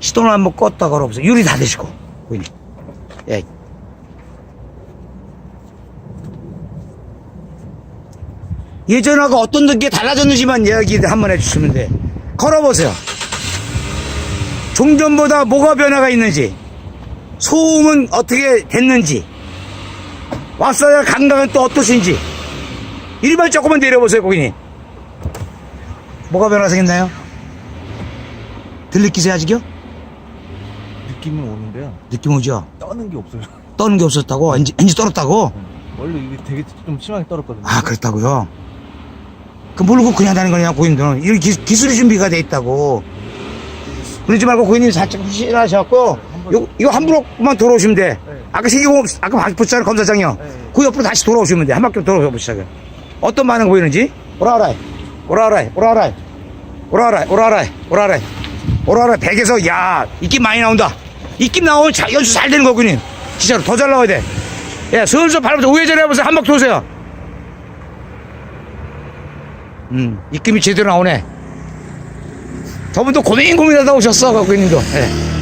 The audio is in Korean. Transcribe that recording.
시동을 한번 껐다 걸어보세요. 유리 다 되시고, 고객님. 예. 예전하고 어떤 게 달라졌는지만 이야기 한번 해주시면 돼. 걸어보세요. 종전보다 뭐가 변화가 있는지, 소음은 어떻게 됐는지, 왔어야 감각은 또 어떠신지, 일발 조금만 내려보세요, 고객님. 뭐가 변화 생겼나요? 들리기세요, 아직요? 느낌은 오는데요. 느낌 오죠? 떠는 게 없어요. 떠는 게 없었다고? 엔진, 엔진 떨었다고? 원래 이게 되게 좀 심하게 떨었거든요. 아, 그랬다고요? 그 모르고 그냥 다는 거냐, 고객님들은. 이 기, 기술이 준비가 돼 있다고. 그러지 말고 고객님 살짝 후실하셔갖고, 요, 이거 함부로만 돌아오시면 돼. 네. 아까 세계공업, 아까 봤잖아요, 검사장이요. 네. 그 옆으로 다시 돌아오시면 돼. 한 바퀴 돌아오셔 보시자고요. 어떤 반응 보이는지? 오라오라이, 오라오라이, 오라오라이, 오라오라이, 오라오라이, 오라오라이, 오라오라이. 백에서, 야, 입김 많이 나온다. 입김 나오면 자, 연수 잘 되는 거군요. 진짜로 더 잘 나와야 돼. 예, 슬슬 밟으면서 우회전 해보세요. 한 바퀴 도세요. 음, 입김이 제대로 나오네. 저분도 고민 고민하다 오셨어, 고객님도. 예.